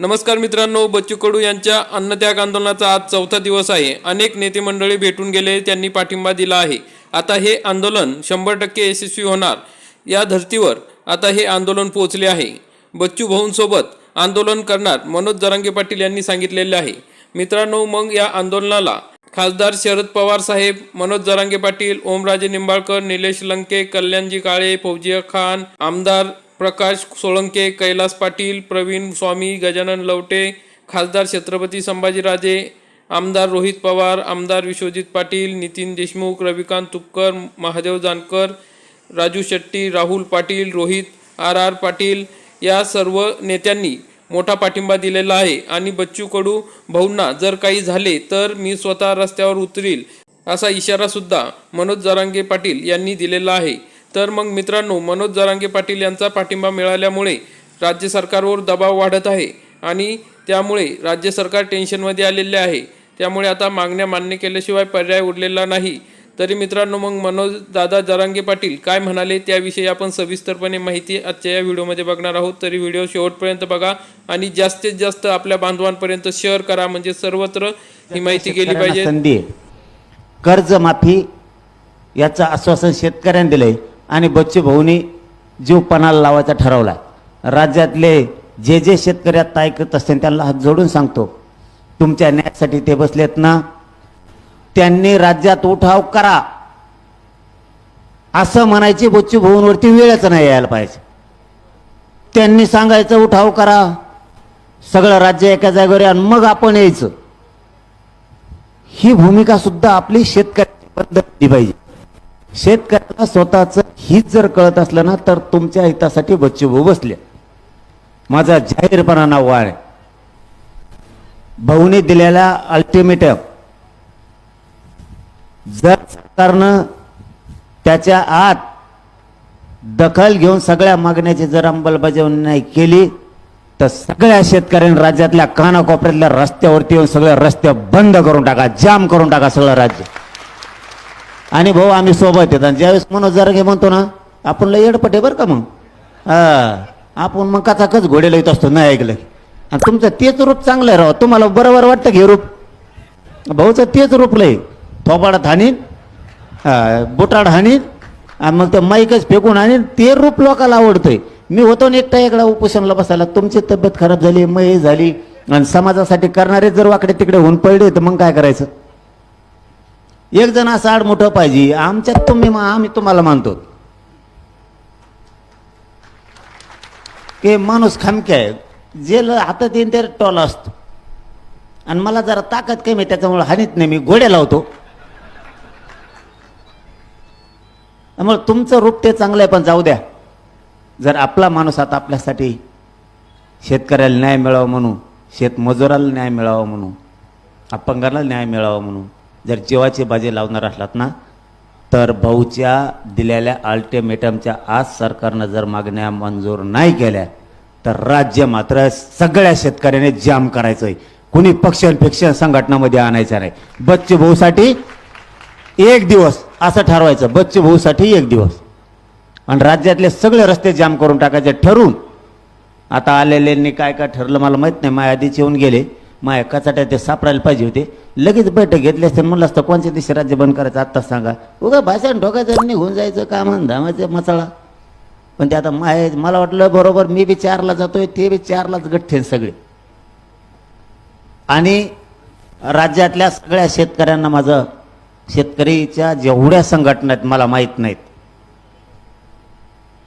नमस्कार मित्रांनो बच्चू कडू यांच्या अन्नत्याग आंदोलनाचा आज चौथा दिवस आहे. अनेक नेते मंडळी भेटून गेले त्यांनी पाठिंबा दिला आहे. आता हे आंदोलन शंभर टक्के यशस्वी होणार. या धर्तीवर आता हे आंदोलन पोहोचले आहे. बच्चू भाऊंसोबत आंदोलन करणार मनोज जरांगे पाटील यांनी सांगितलेले आहे. मित्रांनो मग या आंदोलनाला खासदार शरद पवार साहेब मनोज जरांगे पाटील ओमराजे निंबाळकर निलेश लंके कल्याणजी काळे फौजिया खान आमदार प्रकाश सोळंके कैलास पाटील प्रवीण स्वामी गजानन लवटे खासदार छत्रपती संभाजीराजे आमदार रोहित पवार आमदार विश्वजित पाटील नितीन देशमुख रविकांत तुपकर महादेव जानकर राजू शेट्टी राहुल पाटील रोहित आर आर पाटील या सर्व नेत्यांनी मोठा पाठिंबा दिलेला आहे. आणि बच्चू कडू भाऊंना जर काही झाले तर मी स्वतः रस्त्यावर उतरील असा इशारासुद्धा मनोज जरांगे पाटील यांनी दिलेला आहे. तर मग मित्रांनो मनोज जरांगे पाटील यांचा पाठिंबा मिळाल्यामुळे राज्य सरकारवर दबाव वाढत आहे आणि त्यामुळे राज्य सरकार टेन्शनमध्ये आलेले आहे. त्यामुळे आता मागण्या मान्य केल्याशिवाय पर्याय उरलेला नाही. तरी मित्रांनो मग मनोज दादा जरांगे पाटील काय म्हणाले त्याविषयी आपण सविस्तरपणे माहिती आजच्या या व्हिडिओमध्ये बघणार आहोत. तरी व्हिडिओ शेवटपर्यंत बघा आणि जास्तीत जास्त आपल्या बांधवांपर्यंत शेअर करा. म्हणजे सर्वत्र ही माहिती गेली पाहिजे. कर्जमाफी याचं आश्वासन शेतकऱ्यांनी दिलंय. आणि बच्चू भाऊनी जीव पणाला लावायचा ठरवला राज्यातले जे जे शेतकरी आता ऐकत असतील त्यांना हात जोडून सांगतो तुमच्या न्यायासाठी ते बसलेत ना. त्यांनी राज्यात उठाव करा. असं म्हणायची बच्चू भाऊंवरती वेळच नाही यायला पाहिजे. त्यांनी सांगायचं उठाव करा. सगळं राज्य एका जागेवर आणि मग आपण यायचं. ही भूमिका सुद्धा आपली शेतकऱ्याची पद्धती पाहिजे. शेतकऱ्याला स्वतःचं हीच जर कळत असलं ना तर तुमच्या हितासाठी बच्चूभाऊ बसले. माझा जाहीरपणा नाव आहे. भाऊने दिलेला अल्टिमेटम जर सरकारनं त्याच्या आत दखल घेऊन सगळ्या मागण्याची जर अंमलबजावणी नाही केली तर सगळ्या शेतकऱ्यांनी राज्यातल्या कानाकोपऱ्यातल्या रस्त्यावरती येऊन सगळे रस्ते बंद करून टाका जाम करून टाका सगळं राज्य. आणि भाऊ आम्ही सोबत येतात ज्यावेळेस मनोज जरांगे म्हणतो ना आपण लय येडपटे बरं का मग? हा आपण मग कचा कच घोडेला येत असतो नाही ऐकलं. आणि तुमचं तेच रूप चांगलं आहे तुम्हाला बरोबर वाटतं की रूप? भाऊचं तेच रूप लय. थोपाडात हाणीन हा, बुटाड हाणीन आणि मग ते माईकच फेकून आणीन ते रूप लोकाला आवडतंय. मी होतो ना एकटा एकदा उपोषणला बसायला तुमची तब्येत खराब झाली मय झाली आणि समाजासाठी करणारे जर वाकडे तिकडे होऊन पडले तर मग काय करायचं? एक जण असं आड मोठं पाहिजे आमच्यात तुम्ही आम्ही तुम्हाला मानतो. की माणूस खामके आहे. जे ल- हातात येईन ते टॉल असतो. आणि मला जरा ताकद कमी त्याच्यामुळे हानीत नाही मी घोड्या लावतो. त्यामुळे तुमचं रूप ते चांगलं आहे पण जाऊ द्या. जर आपला माणूस आता आपल्यासाठी शेतकऱ्याला न्याय मिळावा म्हणून शेतमजुराला न्याय मिळावा म्हणून अपंगाला न्याय मिळावा म्हणून जर जीवाची बाजी लावणार असलात ना तर भाऊच्या दिलेल्या अल्टिमेटमच्या आज सरकारनं जर मागण्या मंजूर नाही केल्या तर राज्य मात्र सगळ्या शेतकऱ्याने जाम करायचं आहे कुणी पक्ष संघटनामध्ये आणायचं नाही. बच्चू भाऊसाठी एक दिवस असं ठरवायचं. बच्चू भाऊसाठी एक दिवस. आणि राज्यातले सगळे रस्ते जाम करून टाकायचे ठरून आता आलेल्यांनी काय काय ठरलं मला माहीत नाही. माझ्या आधीच येऊन गेले. माझ्या कचाट्या ते सापडायला पाहिजे होते. लगेच बैठक घेतली असते. म्हणलं असतं कोणत्या दिवशी राज्य बंद करायचं आत्ताच सांगा. उगा भाषण ठोकायचं निघून जायचं कामं धामायचं मसाळा पण ते आता माय मला वाटलं बरोबर मी बी चारला जातोय ते बी चारलाच गठ्ठे सगळे. आणि राज्यातल्या सगळ्या शेतकऱ्यांना माझं शेतकरीच्या जेवढ्या संघटना आहेत मला माहीत नाहीत.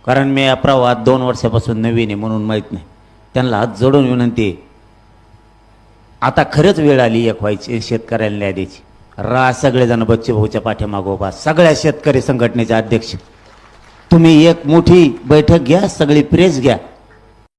कारण मी या प्रवाहात दोन वर्षापासून नवीन आहे म्हणून माहीत नाही. त्यांना हात जोडून विनंती आहे. आता खरंच वेळ आली एक व्हायची शेतकऱ्याला न्याय द्यायची. रा सगळेजण बच्चे भाऊच्या पाठीमागोबा सगळ्या शेतकरी संघटनेचे अध्यक्ष. तुम्ही एक मोठी बैठक घ्या सगळी प्रेस घ्या.